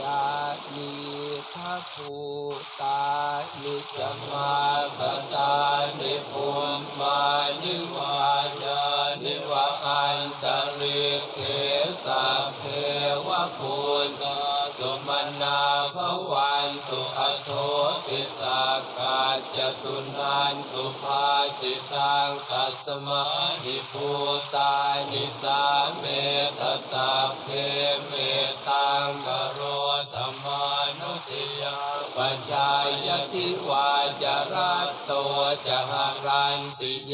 ยานีทัพภูตานิสมาคตานิภูมมานิวา จะสุนันตุภาสิตังตัสมาหิภูตานิสาเมทัสสะเพเมตังกโรธรรมานุสิยาปัจจายติวาจารัตโตจะหารันติเย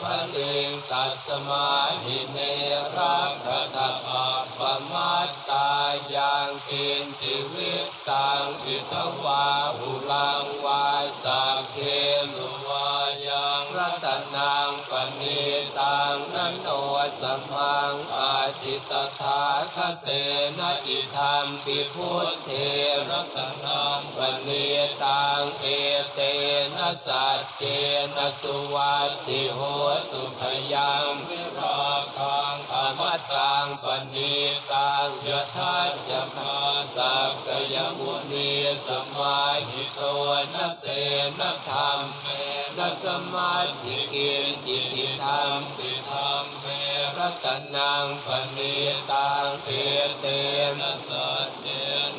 ภลิงตัสมาหิเนรักขตาปมัตตายังกินจิวิตตังอิทวาหุลัง รัตนา ปณิตังนันโนสัมมังอาทิตถาคเตนะอิทัมปิพุทเทรัตนังปณิตังเอเตนะสัจเจนะสุวัตติโหตุขยังวิราคังอมตังปณิตังยทัสสะคาสักกยมุนีสมาหิโตนะเตนะธรรมเมนะสมาธิกินจิติธรรมปิธรรมเมรัตนังปณิตังเอเตนะสัจเจ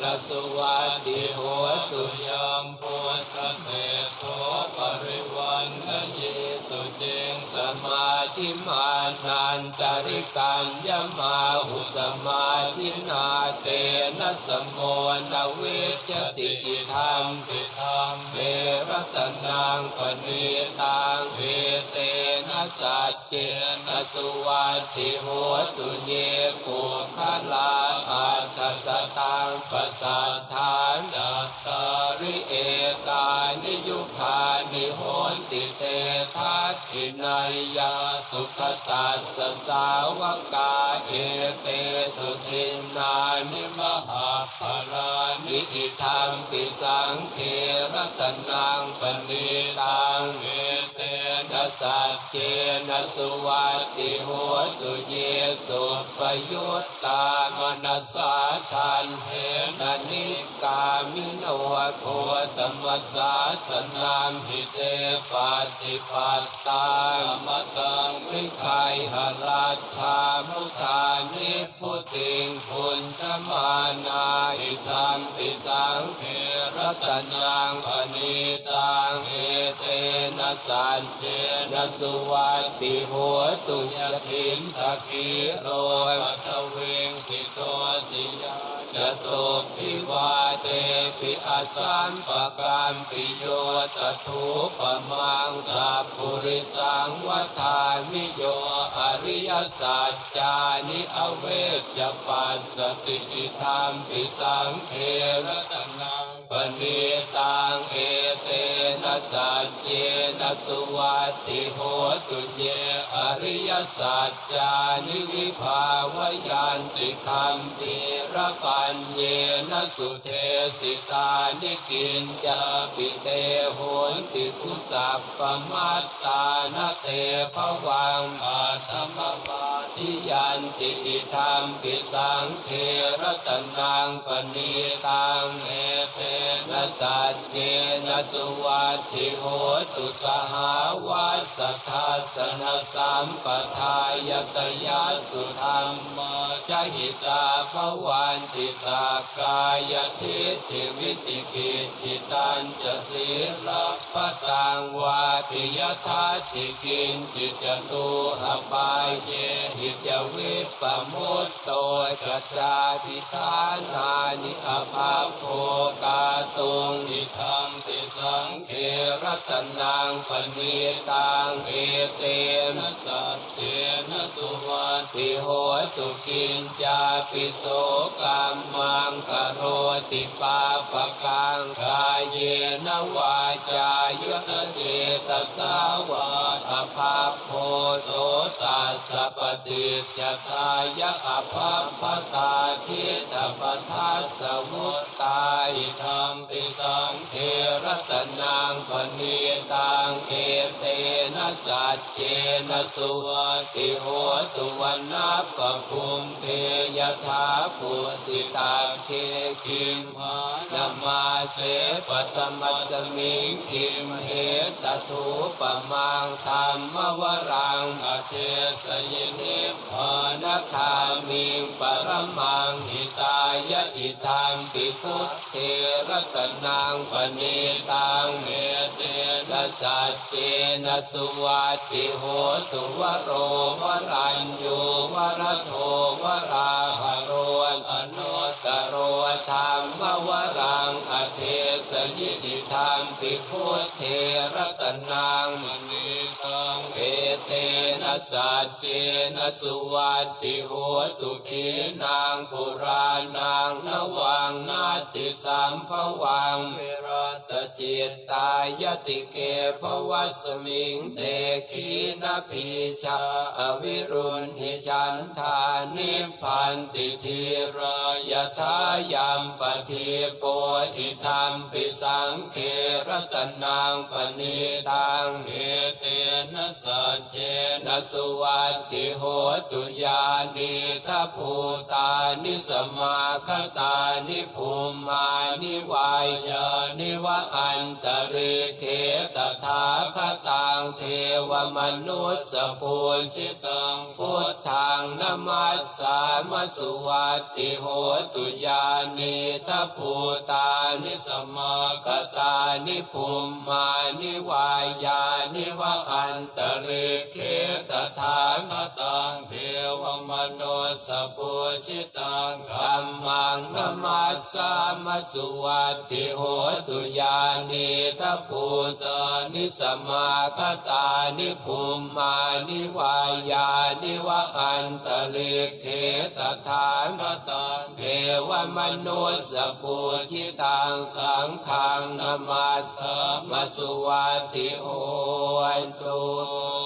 นะสุวัตติโหตุยัม มาธิมานันตริกัญญมาหุสมาธินาเตนะสมโมนเวจติกิธรรมปิธรรมเมรัตนังปณิตังเวเตนะสัจเจนะสุวัตติโหตุเยปุคลาอัตสตังปสัทธานจัตตา ติเตทัตถินายาสุขตัสสสาวกาเอเตสุทินานิมหาภรานิอิทังปิสังเทรตนังปณิตังเวต สัจเจนะสุวัตติโหตุเยสุปยุตตามนัสสาทันเหนนิกามิโนโคตมัสสาสนามหิเตปฏิปัตตามตังวิไขหรัตถามุทานิพุติงพุนสมานาอิทัมปิสังเครตนังปณิ เอเตนะสัจเจนะสุวัตติโหตุยทินตะกีโรปัทเวงสิโตสิยาจตุพิวาเตปิอาสัมปะกรรมปิโยตถุปมังสัพพุริสังวัฏานิโยอริยสัจจานิอเวจปัสสติธรรมปิสังเคระตนัง ปณิตังเอเตนะสัจเจนะสุวัตติโหตุเยอริยสัจจานิวิภาวยันติคัมภีระปัญเยนะสุเทสิตานิกินจาปิเตโหติคุสัพปมัตตานะเตภวังอาตมปาทิยันติอิธรรมปิสังเทรตนังปณิตังเอเตนะสัจเจนะสุวัติโหตุสหาวัสสัทธัสสะสัมปทายตยัสสุธรรมชหิตาภวันติสักกายทิฏฐิวิจิกิจิตันจะสีรปตังวาติยทัตติกินจิจตุหปายเยหิจวิปปมุตโตจัจาปิทานานิอภาโภกา ตุงอิทัม สังเครตนังปณิตังเอเตนะสัตเตนะสุวัติโหตุกินจาปิโสกัมมังกโรติปาปะกังกายเยนวาจายุตเจตสาวาอภาโพโสตัสสปฏิจจทายะอภาปตาทิตปทัสสมุตตาอิธรรมปิสังเครตตนังปณิตังเอเตนะสัจเจนะสุวัติโหตุวันนาปคุมเพยถาปุสิตาเคคิมหานมาเสปตมัสมิงคิมเหตถูปมังธรรมวรังอเทสยนิพพานคามิงปรมังหิตายะอิทังปิพุทเทระตนังปณิตังเมเตนะสัจเจนะสุวัติโหตุวโรวรัญโยวรโทวราหโรอนุตโรธรรมวรังอเทสยิติธรรมปิพุทเทระตนัง สัจเจนะสุวัติโหตุขีนางปุรานังนวังนาติสัมภวังวิรตจิตตายติเกภวัสมิงเตขีนาพีชาอวิรุณหิจันทานิพพันติทีรยทายามปฏิโปอิธรรมปิสังเครตนังปณิตังเอเตนะสัจเจนะสุวัติโหตุยานิทัพูตานิสมาคตานิภูมานิวายานิวะอันตริเขตถาคตังเทวมนุสสปุสิตังพุทธังนมัสสามสุวัติโหตุยานิทัพูตานิสมาคตานิภูมานิวายานิวะอันตริเขตถาคตังเทวมนุสปุชิตังธัมมังนมัสสามสุวัติโหตุยานิทัพูตานิสมาคตานิภูมานิวายานิวะอันตริเขตถาคตังเทวมนุสปุชิตังสังฆังนมัสสามสุวัตติโหตุ